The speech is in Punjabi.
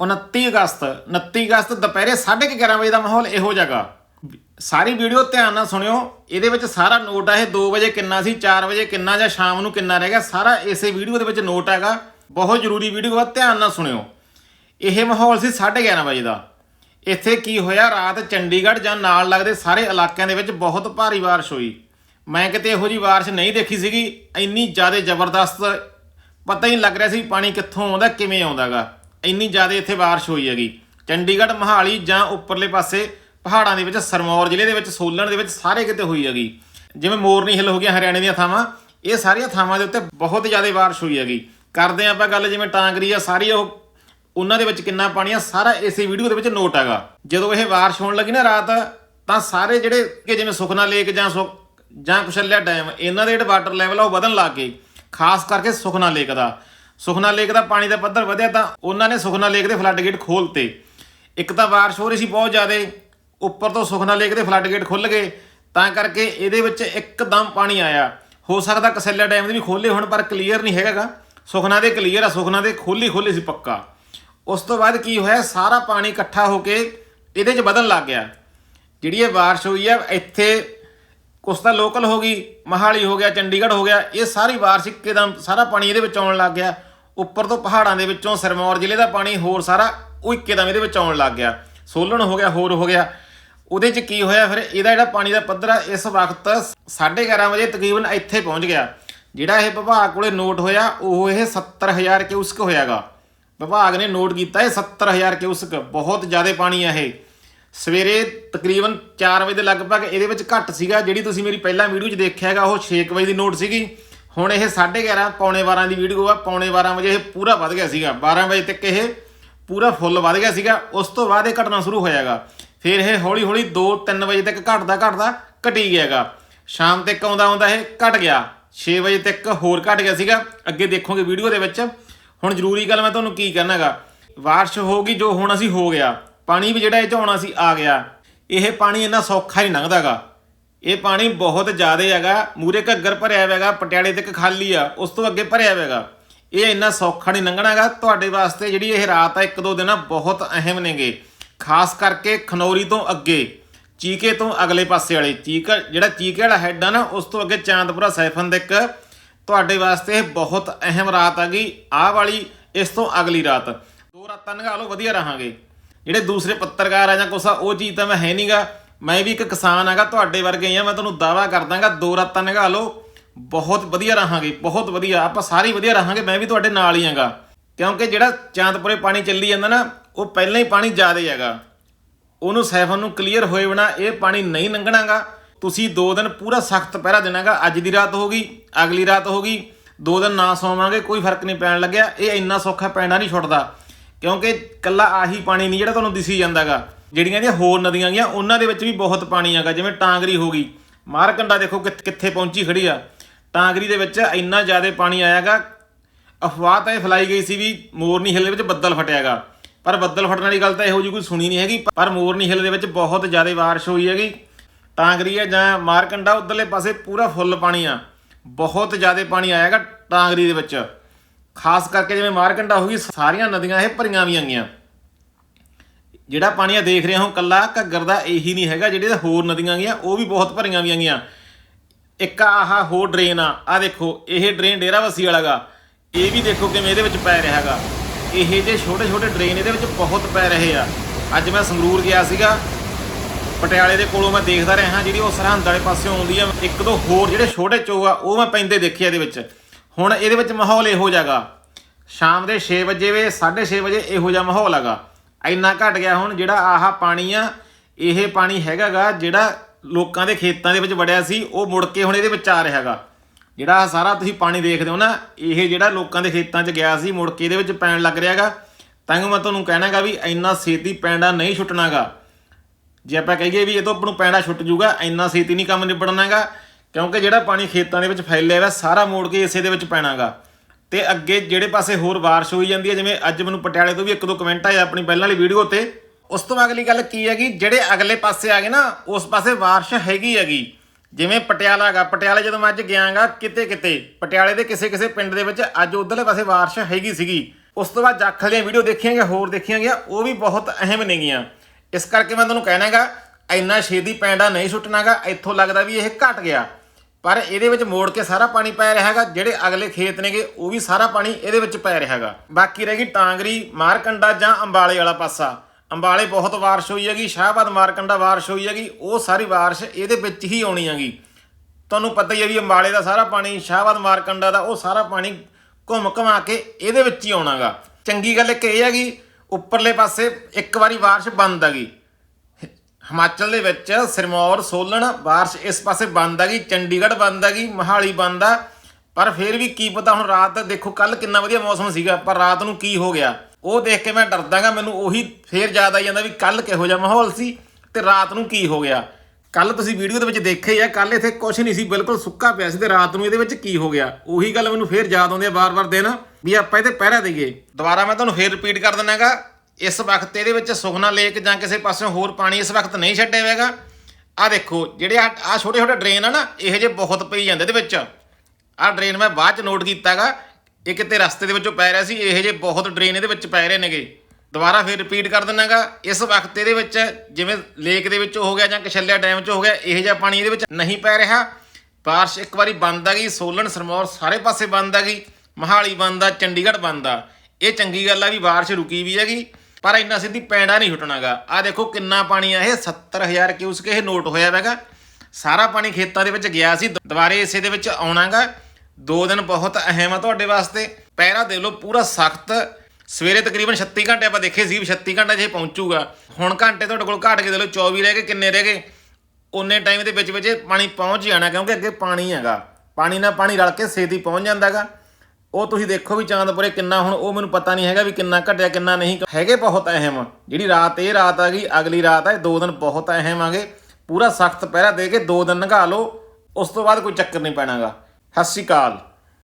29 ਅਗਸਤ 29 ਅਗਸਤ ਦੁਪਹਿਰੇ 11:30 ਵਜੇ ਦਾ ਮਾਹੌਲ ਇਹੋ ਜਗਾ ਸਾਰੀ ਵੀਡੀਓ ਧਿਆਨ ਨਾਲ ਸੁਣਿਓ, ਇਹਦੇ ਵਿੱਚ ਸਾਰਾ ਨੋਟ ਆ, ਇਹ 2 ਵਜੇ ਕਿੰਨਾ ਸੀ 4 ਵਜੇ ਕਿੰਨਾ ਜਾਂ ਸ਼ਾਮ ਨੂੰ ਕਿੰਨਾ ਰਹਿ ਗਿਆ, ਸਾਰਾ ਇਸੇ ਵੀਡੀਓ ਦੇ ਵਿੱਚ ਨੋਟ ਹੈਗਾ। ਬਹੁਤ ਜ਼ਰੂਰੀ ਵੀਡੀਓ ਆ, ਧਿਆਨ ਨਾਲ ਸੁਣਿਓ। ਇਹ ਮਾਹੌਲ ਸੀ 11:30 ਵਜੇ ਦਾ। ਇੱਥੇ ਕੀ ਹੋਇਆ, ਰਾਤ ਚੰਡੀਗੜ੍ਹ ਜਾਂ ਨਾਲ ਲੱਗਦੇ ਸਾਰੇ ਇਲਾਕਿਆਂ ਦੇ ਵਿੱਚ ਬਹੁਤ ਭਾਰੀ ਬਾਰਿਸ਼ ਹੋਈ। ਮੈਂ ਕਿਤੇ ਇਹੋ ਜੀ ਬਾਰਿਸ਼ ਨਹੀਂ ਦੇਖੀ ਸੀਗੀ, ਇੰਨੀ ਜ਼ਿਆਦਾ ਜ਼ਬਰਦਸਤ, ਪਤਾ ਹੀ ਨਹੀਂ ਲੱਗ ਰਿਹਾ ਸੀ ਪਾਣੀ ਕਿੱਥੋਂ ਆਉਂਦਾ, ਕਿਵੇਂ ਆਉਂਦਾਗਾ ਇੰਨੀ ਜ਼ਿਆਦਾ ਇੱਥੇ ਬਾਰਿਸ਼ ਹੋਈ ਹੈਗੀ। ਚੰਡੀਗੜ੍ਹ, ਮਹਾਲੀ ਜਾਂ ਉੱਪਰਲੇ ਪਾਸੇ ਪਹਾੜਾਂ ਦੇ ਵਿੱਚ, ਸਰਮੌਰ ਜ਼ਿਲ੍ਹੇ ਦੇ ਵਿੱਚ, ਸੋਲਣ ਦੇ ਵਿੱਚ ਸਾਰੇ ਕਿਤੇ ਹੋਈ ਹੈਗੀ। ਜਿਵੇਂ ਮੋਰਨੀ ਹਿੱਲ ਹੋ ਗਿਆ ਹਰਿਆਣੇ ਦੀਆਂ ਥਾਵਾਂ, ਇਹ ਸਾਰੀਆਂ ਥਾਵਾਂ ਦੇ ਉੱਤੇ ਬਹੁਤ ਜ਼ਿਆਦਾ ਬਾਰਿਸ਼ ਹੋਈ ਹੈਗੀ। ਕਰਦੇ ਹਾਂ ਆਪਾਂ ਗੱਲ ਜਿਵੇਂ ਟਾਂਗਰੀ ਆ, ਸਾਰੀ ਉਹ ਉਹਨਾਂ ਦੇ ਵਿੱਚ ਕਿੰਨਾ ਪਾਣੀ ਆ, ਸਾਰਾ ਇਸੇ ਵੀਡੀਓ ਦੇ ਵਿੱਚ ਨੋਟ ਹੈਗਾ। ਜਦੋਂ ਇਹ ਬਾਰਿਸ਼ ਹੋਣ ਲੱਗੀ ਨਾ ਰਾਤ, ਤਾਂ ਸਾਰੇ ਜਿਹੜੇ ਕਿ ਜਿਵੇਂ ਸੁਖਨਾ ਲੇਕ ਜਾਂ ਸੁ ਜਾਂ ਕੁਸ਼ਲਿਆ ਡੈਮ, ਇਹਨਾਂ ਦੇ ਜਿਹੜੇ ਵਾਟਰ ਲੈਵਲ ਆ ਉਹ ਵਧਣ ਲੱਗ ਗਏ। ਖਾਸ ਕਰਕੇ ਸੁਖਨਾ ਲੇਕ ਦਾ। ਸੁਖਨਾ ਲੇਕ ਦਾ ਪਾਣੀ ਦਾ ਪੱਧਰ ਵਧਿਆ ਤਾਂ ਉਹਨਾਂ ਨੇ ਸੁਖਨਾ ਲੇਕ ਦੇ ਫਲੱਡ ਗੇਟ ਖੋਲਤੇ। ਇੱਕ ਤਾਂ ਬਾਰਿਸ਼ ਹੋ ਰਹੀ ਸੀ ਬਹੁਤ ਜ਼ਿਆਦਾ, ਉੱਪਰ ਤੋਂ ਸੁਖਨਾ ਲੇਕ ਦੇ ਫਲੱਡ ਗੇਟ ਖੁੱਲ ਗਏ, ਤਾਂ ਕਰਕੇ ਇਹਦੇ ਵਿੱਚ ਇੱਕਦਮ ਪਾਣੀ ਆਇਆ। ਹੋ ਸਕਦਾ ਕਸੈਲਾ ਡੈਮ ਦੇ ਵੀ ਖੋਲੇ ਹੋਣ, ਪਰ ਕਲੀਅਰ ਨਹੀਂ ਹੈਗਾਗਾ ਸੁਖਨਾ ਦੇ ਕਲੀਅਰ ਆ, ਸੁਖਨਾ ਦੇ ਖੋਲੀ ਖੋਲੇ ਸੀ ਪੱਕਾ। ਉਸ ਤੋਂ ਬਾਅਦ ਕੀ ਹੋਇਆ, ਸਾਰਾ ਪਾਣੀ ਇਕੱਠਾ ਹੋ ਕੇ ਇਹਦੇ 'ਚ ਵਧਣ ਲੱਗ ਗਿਆ। ਜਿਹੜੀ ਇਹ ਬਾਰਿਸ਼ ਹੋਈ ਆ, ਇੱਥੇ ਕੁਛ ਤਾਂ ਲੋਕਲ ਹੋ ਗਈ, ਮਹਾਲੀ ਹੋ ਗਿਆ, ਚੰਡੀਗੜ੍ਹ ਹੋ ਗਿਆ, ਇਹ ਸਾਰੀ ਬਾਰਿਸ਼ ਇੱਕਦਮ ਸਾਰਾ ਪਾਣੀ ਇਹਦੇ ਵਿੱਚ ਆਉਣ ਲੱਗ ਗਿਆ। ਉੱਪਰ ਤੋਂ ਪਹਾੜਾਂ ਦੇ ਵਿੱਚੋਂ ਸਿਰਮੌਰ ਜ਼ਿਲ੍ਹੇ ਦਾ ਪਾਣੀ ਹੋਰ ਸਾਰਾ ਉਹ ਇੱਕਦਮ ਇਹਦੇ ਵਿੱਚ ਆਉਣ ਲੱਗ ਗਿਆ। ਸੋਲਣ ਹੋ ਗਿਆ, ਹੋਰ ਹੋ ਗਿਆ। ਉਹਦੇ 'ਚ ਕੀ ਹੋਇਆ ਫਿਰ? ਇਹਦਾ ਜਿਹੜਾ ਪਾਣੀ ਦਾ ਪੱਧਰ ਆ, ਇਸ ਵਕਤ 11:30 ਵਜੇ ਤਕਰੀਬਨ ਇੱਥੇ ਪਹੁੰਚ ਗਿਆ। ਜਿਹੜਾ ਇਹ ਵਿਭਾਗ ਕੋਲੇ ਨੋਟ ਹੋਇਆ, ਉਹ ਇਹ 70000 ਕਿਊਸਕ ਹੋਇਆਗਾ। ਵਿਭਾਗ ਨੇ ਨੋਟ ਕੀਤਾ ਇਹ 70000 ਕਿਊਸਕ। ਬਹੁਤ ਜ਼ਿਆਦਾ ਪਾਣੀ ਆ ਇਹ। ਸਵੇਰੇ ਤਕਰੀਬਨ 4 ਵਜੇ ਦੇ ਲਗਭਗ ਇਹਦੇ ਵਿੱਚ ਘੱਟ ਸੀਗਾ। ਜਿਹੜੀ ਤੁਸੀਂ ਮੇਰੀ ਪਹਿਲਾਂ ਵੀਡੀਓ 'ਚ ਦੇਖਿਆ ਹੈਗਾ, ਉਹ 6 ਵਜੇ ਦੀ ਨੋਟ ਸੀਗੀ। ਹੁਣ ਇਹ 11:30 ਪੌਣੇ 12 ਦੀ ਵੀਡੀਓ ਆ, ਪੌਣੇ 12 ਵਜੇ ਇਹ ਪੂਰਾ ਵੱਧ ਗਿਆ ਸੀਗਾ। 12 ਵਜੇ ਤੱਕ ਇਹ ਪੂਰਾ ਫੁੱਲ ਵੱਧ ਗਿਆ ਸੀਗਾ। ਉਸ ਤੋਂ ਬਾਅਦ ਇਹ ਘਟਣਾ ਸ਼ੁਰੂ ਹੋਇਆਗਾ। ਫਿਰ ਇਹ ਹੌਲੀ ਹੌਲੀ 2-3 ਵਜੇ ਤੱਕ ਘਟਦਾ ਘਟਦਾ ਘਟੀ ਗਿਆਗਾ। ਸ਼ਾਮ ਤੱਕ ਆਉਂਦਾ ਆਉਂਦਾ ਇਹ ਘਟ ਗਿਆ। 6 ਵਜੇ ਤੱਕ ਹੋਰ ਘਟ ਗਿਆ ਸੀਗਾ। ਅੱਗੇ ਦੇਖੋਗੇ ਵੀਡੀਓ ਦੇ ਵਿੱਚ। ਹੁਣ ਜ਼ਰੂਰੀ ਗੱਲ ਮੈਂ ਤੁਹਾਨੂੰ ਕੀ ਕਹਿਣਾਗਾ। ਹੋ ਗਈ, ਜੋ ਹੋਣਾ ਸੀ ਹੋ ਗਿਆ। ਪਾਣੀ ਵੀ ਜਿਹੜਾ ਇਹ 'ਚ ਆਉਣਾ ਸੀ, ਆ ਗਿਆ। ਇਹ ਪਾਣੀ ਇੰਨਾ ਸੌਖਾ ਹੀ ਲੰਘਦਾਗਾ। ਇਹ ਪਾਣੀ ਬਹੁਤ ਜ਼ਿਆਦਾ ਹੈਗਾ ਮੂਰੇ ਘੱਗਰ ਭਰਿਆ ਹੋਇਆਗਾ ਪਟਿਆਲੇ ਤੱਕ ਖਾਲੀ ਆ, ਉਸ ਤੋਂ ਅੱਗੇ ਭਰਿਆ ਹੋਇਆਗਾ ਇਹ ਇੰਨਾ ਸੌਖਾ ਨਹੀਂ ਲੰਘਣਾਗਾ ਤੁਹਾਡੇ ਵਾਸਤੇ ਜਿਹੜੀ ਇਹ ਰਾਤ ਆ, ਇੱਕ ਦੋ ਦਿਨ ਆ, ਬਹੁਤ ਅਹਿਮ ਨੇਗੇ। ਖਾਸ ਕਰਕੇ ਖਨੌਰੀ ਤੋਂ ਅੱਗੇ, ਚੀਕੇ ਤੋਂ ਅਗਲੇ ਪਾਸੇ ਵਾਲੇ। ਚੀਕਾ, ਜਿਹੜਾ ਚੀਕੇ ਵਾਲਾ ਹੈੱਡ ਆ ਨਾ, ਉਸ ਤੋਂ ਅੱਗੇ ਚਾਂਦਪੁਰਾ ਸੈਫਨ ਤੱਕ। ਤੁਹਾਡੇ ਵਾਸਤੇ ਇਹ ਬਹੁਤ ਅਹਿਮ ਰਾਤ ਆ ਗਈ। ਆਹ ਵਾਲੀ, ਇਸ ਤੋਂ ਅਗਲੀ ਰਾਤ। ਦੋ ਰਾਤਾਂ ਨਗਾ ਲਓ, ਵਧੀਆ ਰਹਾਂਗੇ। ਜਿਹੜੇ ਦੂਸਰੇ ਪੱਤਰਕਾਰ ਆ ਜਾਂ ਕੁਛ ਆ, ਉਹ ਚੀਜ਼ ਤਾਂ ਮੈਂ ਹੈ ਨਹੀਂਗਾ ਮੈਂ ਵੀ ਇੱਕ ਕਿਸਾਨ ਹੈਗਾ, ਤੁਹਾਡੇ ਵਰਗੇ ਹੀ ਆ, ਮੈਂ ਤੁਹਾਨੂੰ ਦਾਵਾ ਕਰਦਾਗਾ ਦੋ ਰਾਤਾਂ ਨਗਾ ਲਓ, ਬਹੁਤ ਵਧੀਆ ਰਹਾਂਗੇ, ਬਹੁਤ ਵਧੀਆ, ਆਪਾਂ ਸਾਰੇ ਵਧੀਆ ਰਹਾਂਗੇ, ਮੈਂ ਵੀ ਤੁਹਾਡੇ ਨਾਲ ਹੀ ਆਂਗਾ ਕਿਉਂਕਿ ਜਿਹੜਾ ਚਾਂਦਪੁਰੇ ਪਾਣੀ ਚੱਲੀ ਜਾਂਦਾ ਨਾ, ਉਹ ਪਹਿਲਾਂ ਹੀ ਪਾਣੀ ਜ਼ਿਆਦਾ ਹੈਗਾ। ਉਹਨੂੰ ਸੈਫਨ ਨੂੰ ਕਲੀਅਰ ਹੋਏ ਬਿਨਾ ਇਹ ਪਾਣੀ ਨਹੀਂ ਲੰਘਣਾਗਾ। ਤੁਸੀਂ ਦੋ ਦਿਨ ਪੂਰਾ ਸਖਤ ਪਹਿਰਾ ਦੇਣਾਗਾ, ਅੱਜ ਦੀ ਰਾਤ ਹੋ ਗਈ, ਅਗਲੀ ਰਾਤ ਹੋ ਗਈ, ਦੋ ਦਿਨ ਨਾ ਸੌਵਾਂਗੇ, ਕੋਈ ਫ਼ਰਕ ਨਹੀਂ ਪੈਣ ਲੱਗਿਆ, ਇਹ ਇੰਨਾ ਸੌਖਾ ਪੈਣਾ ਨਹੀਂ ਛੁੱਟਦਾ। ਕਿਉਂਕਿ ਕੱਲਾ ਆਹੀ ਪਾਣੀ ਨਹੀਂ ਜਿਹੜਾ ਤੁਹਾਨੂੰ ਦਿਸੀ ਜਾਂਦਾਗਾ। ਜਿਹੜੀਆਂ ਦੀਆਂ ਹੋਰ ਨਦੀਆਂ ਗੀਆਂ ਉਹਨਾਂ ਦੇ ਵਿੱਚ ਵੀ ਬਹੁਤ ਪਾਣੀ ਹੈਗਾ, ਜਿਵੇਂ ਟਾਂਗਰੀ ਹੋ ਗਈ। ਮਾਰਕੰਡਾ ਦੇਖੋ ਕਿ- ਕਿੱਥੇ ਪਹੁੰਚੀ ਖੜੀ ਆ। ਟਾਂਗਰੀ ਦੇ ਵਿੱਚ ਇੰਨਾ ਜ਼ਿਆਦਾ ਪਾਣੀ ਆਇਆਗਾ ਅਫਵਾਹ ਤਾਂ ਇਹ ਫੈਲਾਈ ਗਈ ਸੀ ਵੀ ਮੋਰਨੀ ਹਿੱਲ ਦੇ ਵਿੱਚ ਬੱਦਲ ਫਟਿਆਗਾ ਪਰ ਬੱਦਲ ਫਟਣ ਵਾਲੀ ਗੱਲ ਤਾਂ ਇਹੋ ਜਿਹੀ ਕੋਈ ਸੁਣੀ ਨਹੀਂ ਹੈਗੀ, ਪਰ ਮੋਰਨੀ ਹਿੱਲ ਦੇ ਵਿੱਚ ਬਹੁਤ ਜ਼ਿਆਦਾ ਬਾਰਿਸ਼ ਹੋਈ ਹੈਗੀ। ਟਾਂਗਰੀ ਆ ਜਾਂ ਮਾਰਕੰਡਾ, ਉਧਰਲੇ ਪਾਸੇ ਪੂਰਾ ਫੁੱਲ ਪਾਣੀ ਆ। ਬਹੁਤ ਜ਼ਿਆਦਾ ਪਾਣੀ ਆਇਆਗਾ ਟਾਂਗਰੀ ਦੇ ਵਿੱਚ। ਖਾਸ ਕਰਕੇ ਜਿਵੇਂ ਮਾਰਕੰਡਾ ਹੋ ਗਈ, ਸਾਰੀਆਂ ਨਦੀਆਂ ਇਹ ਭਰੀਆਂ ਵੀ ਆਈਆਂ ਜਿਹੜਾ ਪਾਣੀ ਆ ਦੇਖ ਰਹੇ ਹੋ ਕੱਲਾ ਘੱਗਰ ਦਾ ਇਹੀ ਨਹੀਂ ਹੈਗਾ, ਜਿਹੜੇ ਹੋਰ ਨਦੀਆਂ ਗੀਆਂ ਉਹ ਵੀ ਬਹੁਤ ਭਰੀਆਂ ਵੀ ਆਈਆਂ ਇੱਕ ਆਹ ਹੋਰ ਡਰੇਨ ਆ ਆ ਦੇਖੋ, ਇਹ ਡਰੇਨ ਡੇਰਾਵਸੀ ਵਾਲਾਗਾ ਇਹ ਵੀ ਦੇਖੋ ਕਿਵੇਂ ਇਹਦੇ ਵਿੱਚ ਪੈ ਰਿਹਾ ਹੈਗਾ ਇਹ ਜੇ ਛੋਟੇ ਛੋਟੇ ਡਰੇਨ ਇਹਦੇ ਵਿੱਚ ਬਹੁਤ ਪੈ ਰਹੇ ਆ। ਅੱਜ ਮੈਂ ਸੰਗਰੂਰ ਗਿਆ ਸੀਗਾ, ਪਟਿਆਲੇ ਦੇ ਕੋਲੋਂ ਮੈਂ ਦੇਖਦਾ ਰਿਹਾ ਜਿਹੜੀ ਉਹ ਸਰਹੰਦ ਵਾਲੇ ਪਾਸਿਓਂ ਆਉਂਦੀ ਆ, ਇੱਕ ਦੋ ਹੋਰ ਜਿਹੜੇ ਛੋਟੇ ਚੋ ਆ, ਉਹ ਮੈਂ ਪੈਂਦੇ ਦੇਖੇ ਇਹਦੇ ਵਿੱਚ। ਹੁਣ ਇਹਦੇ ਵਿੱਚ ਮਾਹੌਲ ਇਹੋ ਜਾਗਾ ਸ਼ਾਮ ਦੇ 6 ਵਜੇ ਵੇ 6:30 ਵਜੇ ਇਹੋ ਜਿਹਾ ਮਾਹੌਲ ਹੈਗਾ ਇੰਨਾ ਘਟ ਗਿਆ ਹੁਣ ਜਿਹੜਾ ਆਹ ਪਾਣੀ ਆ, ਇਹ ਪਾਣੀ ਹੈਗਾਗਾ ਜਿਹੜਾ ਲੋਕਾਂ ਦੇ ਖੇਤਾਂ ਦੇ ਵਿੱਚ ਵੜਿਆ ਸੀ, ਉਹ ਮੁੜ ਕੇ ਹੁਣ ਇਹਦੇ ਵਿੱਚ ਆ ਰਿਹਾ ਹੈਗਾ ਜਿਹੜਾ ਆਹ ਸਾਰਾ ਤੁਸੀਂ ਪਾਣੀ ਦੇਖਦੇ ਹੋ ਨਾ, ਇਹ ਜਿਹੜਾ ਲੋਕਾਂ ਦੇ ਖੇਤਾਂ 'ਚ ਗਿਆ ਸੀ, ਮੁੜ ਕੇ ਇਹਦੇ ਵਿੱਚ ਪੈਣ ਲੱਗ ਰਿਹਾਗਾ। ਤਾਂ ਮੈਂ ਤੁਹਾਨੂੰ ਕਹਿਣਾਗਾ ਵੀ ਇੰਨਾ ਛੇਤੀ ਪੈਂਡਾ ਨਹੀਂ ਛੁੱਟਣਾਗਾ। ਜੇ ਆਪਾਂ ਕਹੀਏ ਵੀ ਇਹ ਤੋਂ ਆਪਾਂ ਨੂੰ ਪੈਣਾ ਛੁੱਟ ਜੂਗਾ, ਇੰਨਾ ਛੇਤੀ ਨਹੀਂ ਕੰਮ ਨਿਬੜਨਾਗਾ, ਕਿਉਂਕਿ ਜਿਹੜਾ ਪਾਣੀ ਖੇਤਾਂ ਦੇ ਵਿੱਚ ਫੈਲਿਆ ਹੋਇਆ, ਸਾਰਾ ਮੋੜ ਕੇ ਇਸੇ ਦੇ ਵਿੱਚ ਪੈਣਾਗਾ। ਤੇ ਅੱਗੇ ਜਿਹੜੇ ਪਾਸੇ ਹੋਰ ਬਾਰਿਸ਼ ਹੋਈ ਜਾਂਦੀ ਹੈ, ਜਿਵੇਂ ਅੱਜ ਮੈਨੂੰ ਪਟਿਆਲੇ ਤੋਂ ਵੀ ਇੱਕ ਦੋ ਕਮੈਂਟ ਆਏ ਆਪਣੀ ਪਹਿਲਾਂ ਵਾਲੀ ਵੀਡੀਓ ਤੇ। ਉਸ ਤੋਂ ਅਗਲੀ ਗੱਲ ਕੀ ਹੈਗੀ? ਜਿਹੜੇ ਅਗਲੇ ਪਾਸੇ ਆ ਗਏ ਨਾ, ਉਸ ਪਾਸੇ ਬਾਰਿਸ਼ ਹੈਗੀ ਹੈਗੀ। ਜਿਵੇਂ ਪਟਿਆਲਾ ਹੈਗਾ, ਪਟਿਆਲੇ ਜਦੋਂ ਮੈਂ ਅੱਜ ਗਿਆਗਾ ਕਿਤੇ ਕਿਤੇ, ਪਟਿਆਲੇ ਦੇ ਕਿਸੇ ਕਿਸੇ ਪਿੰਡ ਦੇ ਵਿੱਚ ਅੱਜ ਉਧਰਲੇ ਪਾਸੇ ਬਾਰਿਸ਼ ਹੈਗੀ ਸੀਗੀ। ਉਸ ਤੋਂ ਬਾਅਦ ਜਾਖਲ ਦੀਆਂ ਵੀਡੀਓ ਦੇਖੀਆਂ ਗਿਆ ਹੋਰ ਦੇਖੀਆਂ ਗਿਆ ਉਹ ਵੀ ਬਹੁਤ ਅਹਿਮ ਨੇਗੀਆਂ ਇਸ ਕਰਕੇ ਮੈਂ ਤੁਹਾਨੂੰ ਕਹਿਣਾਗਾ ਇੰਨਾ ਛੇਦੀ ਪੈਂਡਾ ਨਹੀਂ ਸੁੱਟਣਾਗਾ ਇੱਥੋਂ ਲੱਗਦਾ ਵੀ ਇਹ ਘਟ ਗਿਆ। ਪਰ ਇਹਦੇ ਵਿੱਚ ਮੋੜ ਕੇ ਸਾਰਾ ਪਾਣੀ ਪੈ ਰਿਹਾ ਹੈਗਾ, ਜਿਹੜੇ ਅਗਲੇ ਖੇਤ ਨੇਗੇ, ਉਹ ਵੀ ਸਾਰਾ ਪਾਣੀ ਇਹਦੇ ਵਿੱਚ ਪੈ ਰਿਹਾ ਹੈਗਾ। ਬਾਕੀ ਰਹਿ ਗਈ ਟਾਂਗਰੀ, ਮਾਰਕੰਡਾ ਜਾਂ ਅੰਬਾਲੇ ਵਾਲਾ ਪਾਸਾ। ਅੰਬਾਲੇ ਬਹੁਤ ਬਾਰਿਸ਼ ਹੋਈ ਹੈਗੀ, ਸ਼ਾਹਬਾਦ ਮਾਰਕੰਡਾ ਬਾਰਿਸ਼ ਹੋਈ ਹੈਗੀ, ਉਹ ਸਾਰੀ ਬਾਰਿਸ਼ ਇਹਦੇ ਵਿੱਚ ਹੀ ਆਉਣੀ ਹੈਗੀ। ਤੁਹਾਨੂੰ ਪਤਾ ਹੀ ਹੈ ਵੀ ਅੰਬਾਲੇ ਦਾ ਸਾਰਾ ਪਾਣੀ, ਸ਼ਾਹਬਾਦ ਮਾਰਕੰਡਾ ਦਾ ਉਹ ਸਾਰਾ ਪਾਣੀ ਘੁੰਮ ਘਮਾ ਕੇ ਇਹਦੇ ਵਿੱਚ ਹੀ ਆਉਣਾਗਾ ਚੰਗੀ ਗੱਲ ਇੱਕ ਇਹ ਹੈਗੀ, ਉੱਪਰਲੇ ਪਾਸੇ ਇੱਕ ਵਾਰੀ ਬਾਰਿਸ਼ ਬੰਦ ਹੈਗੀ। ਹਿਮਾਚਲ ਦੇ ਵਿੱਚ ਸਿਰਮੌਰ ਸੋਲਣ, ਬਾਰਿਸ਼ ਇਸ ਪਾਸੇ ਬੰਦ ਹੈਗੀ, ਚੰਡੀਗੜ੍ਹ ਬੰਦ ਹੈਗੀ, ਮਹਾਲੀ ਬੰਦ ਆ। ਪਰ ਫਿਰ ਵੀ ਕੀ ਪਤਾ, ਹੁਣ ਰਾਤ ਦੇਖੋ ਕੱਲ ਕਿੰਨਾ ਵਧੀਆ ਮੌਸਮ ਸੀਗਾ, ਪਰ ਰਾਤ ਨੂੰ ਕੀ ਹੋ ਗਿਆ? ਉਹ ਦੇਖ ਕੇ ਮੈਂ ਡਰਦਾਗਾ ਮੈਨੂੰ ਉਹੀ ਫੇਰ ਯਾਦ ਆਈ ਜਾਂਦਾ ਵੀ ਕੱਲ ਕਿਹੋ ਜਿਹਾ ਮਾਹੌਲ ਸੀ ਤੇ ਰਾਤ ਨੂੰ ਕੀ ਹੋ ਗਿਆ? ਕੱਲ ਤੁਸੀਂ ਵੀਡੀਓ ਦੇ ਵਿੱਚ ਦੇਖਿਆ ਹੀ ਆ ਕੱਲ ਇੱਥੇ ਕੁਝ ਨਹੀਂ ਸੀ, ਬਿਲਕੁਲ ਸੁੱਕਾ ਪਿਆ ਸੀ ਤੇ ਰਾਤ ਨੂੰ ਇਹਦੇ ਵਿੱਚ ਕੀ ਹੋ ਗਿਆ? ਉਹੀ ਗੱਲ ਮੈਨੂੰ ਫੇਰ ਯਾਦ ਆਉਂਦੀ ਆ ਵਾਰ-ਵਾਰ ਦਿਨ, ਵੀ ਆਪਾਂ ਇਹਦੇ ਪਹਿਰਾ ਦੇਈਏ। ਦੁਬਾਰਾ ਮੈਂ ਤੁਹਾਨੂੰ ਫੇਰ ਰਿਪੀਟ ਕਰ ਦਿੰਨਾਗਾ ਇਸ ਵਕਤ ਇਹਦੇ ਵਿੱਚ ਸੁਖਨਾ ਲੇਕ ਜਾਂ ਕਿਸੇ ਪਾਸਿਓਂ ਹੋਰ ਪਾਣੀ ਇਸ ਵਕਤ ਨਹੀਂ ਛੱਡਿਆ ਹੋਵੇਗਾ ਆ ਦੇਖੋ, ਜਿਹੜੇ ਆ ਛੋਟੇ ਛੋਟੇ ਡਰੇਨ ਆ ਨਾ, ਇਹ ਜੇ ਬਹੁਤ ਪਈ ਜਾਂਦੇ ਇਹਦੇ ਵਿੱਚ। ਆ ਡਰੇਨ ਮੈਂ ਬਾਅਦ ਚ ਨੋਟ ਕੀਤਾਗਾ। ਇਹ ਕਿਤੇ ਰਸਤੇ ਦੇ ਵਿੱਚੋਂ ਪੈ ਰਿਹਾ ਸੀ, ਇਹ ਜੇ ਬਹੁਤ ਡਰੇਨ ਇਹਦੇ ਵਿੱਚ ਪੈ ਰਹੇ ਨੇਗੇ। ਦੁਬਾਰਾ ਫਿਰ ਰਿਪੀਟ ਕਰ ਦਿੰਨਾਗਾ। ਇਸ ਵਕਤ ਇਹਦੇ ਵਿੱਚ ਜਿਵੇਂ ਲੇਕ ਦੇ ਵਿੱਚ ਹੋ ਗਿਆ ਜਾਂ ਕਸ਼ਲਿਆ ਡੈਮ 'ਚ ਹੋ ਗਿਆ, ਇਹ ਜਿਹਾ ਪਾਣੀ ਇਹਦੇ ਵਿੱਚ ਨਹੀਂ ਪੈ ਰਿਹਾ। ਬਾਰਿਸ਼ ਇੱਕ ਵਾਰੀ ਬੰਦ ਆ ਗਈ, ਸੋਲਨ, ਸਰਮੌਰ ਸਾਰੇ ਪਾਸੇ ਬੰਦ ਆ ਗਈ। ਮਹਾਲੀ ਬੰਦ ਆ, ਚੰਡੀਗੜ੍ਹ ਬੰਦ ਆ। ਇਹ ਚੰਗੀ ਗੱਲ ਆ ਵੀ ਬਾਰਿਸ਼ ਰੁਕੀ ਵੀ ਹੈਗੀ। ਪਰ ਇੰਨਾ ਸਿੱਧੀ ਪੈਂਡਾ ਨਹੀਂ ਛੁੱਟਣਾਗਾ ਆ ਦੇਖੋ ਕਿੰਨਾ ਪਾਣੀ ਆ ਇਹ 70000 ਕਿਊਸਕ ਇਹ ਨੋਟ ਹੋਇਆ ਹੈਗਾ ਸਾਰਾ ਪਾਣੀ ਖੇਤਾਂ ਦੇ ਵਿੱਚ ਗਿਆ ਸੀ ਦੁਬਾਰੇ ਇਸੇ ਦੇ ਵਿੱਚ ਆਉਣਾਗਾ। ਦੋ ਦਿਨ ਬਹੁਤ ਅਹਿਮ ਆ ਤੁਹਾਡੇ ਵਾਸਤੇ। ਪਹਿਰਾ ਦੇ ਲਓ, ਪੂਰਾ ਸਖਤ। ਸਵੇਰੇ ਤਕਰੀਬਨ 36 ਘੰਟੇ ਆਪਾਂ ਦੇਖੇ ਸੀ ਵੀ 36 ਘੰਟੇ 'ਚ ਇਹ ਪਹੁੰਚੂਗਾ। ਹੁਣ ਘੰਟੇ ਤੁਹਾਡੇ ਕੋਲ ਘਟ ਕੇ ਦੇ ਲਓ 24 ਰਹਿ ਗਏ, ਕਿੰਨੇ ਰਹਿ ਗਏ? ਉਨੇ ਟਾਈਮ ਦੇ ਵਿੱਚ ਵਿੱਚ ਪਾਣੀ ਪਹੁੰਚ ਜਾਣਾ ਕਿਉਂਕਿ ਅੱਗੇ ਪਾਣੀ ਹੈਗਾ। ਪਾਣੀ ਨਾਲ ਪਾਣੀ ਰਲ ਕੇ ਛੇਤੀ ਪਹੁੰਚ ਜਾਂਦਾਗਾ। ਉਹ ਤੁਸੀਂ ਦੇਖੋ ਵੀ ਚਾਂਦਪੁਰੇ ਕਿੰਨਾ ਹੁਣ, ਉਹ ਮੈਨੂੰ ਪਤਾ ਨਹੀਂ ਹੈਗਾ ਵੀ ਕਿੰਨਾ ਘਟਿਆ, ਕਿੰਨਾ ਨਹੀਂ। ਹੈਗੇ ਬਹੁਤ ਅਹਿਮ। ਜਿਹੜੀ ਰਾਤ, ਇਹ ਰਾਤ ਆ ਗਈ, ਅਗਲੀ ਰਾਤ ਆ, ਇਹ ਦੋ ਦਿਨ ਬਹੁਤ ਅਹਿਮ ਆਗੇ। ਪੂਰਾ ਸਖਤ ਪਹਿਰਾ ਦੇ ਕੇ ਦੋ ਦਿਨ ਨਗਾ ਲਓ, ਉਸ ਤੋਂ ਬਾਅਦ ਕੋਈ ਚੱਕਰ ਨਹੀਂ ਪੈਣਾਗਾ। ਸਤਿ ਸ਼੍ਰੀ ਅਕਾਲ।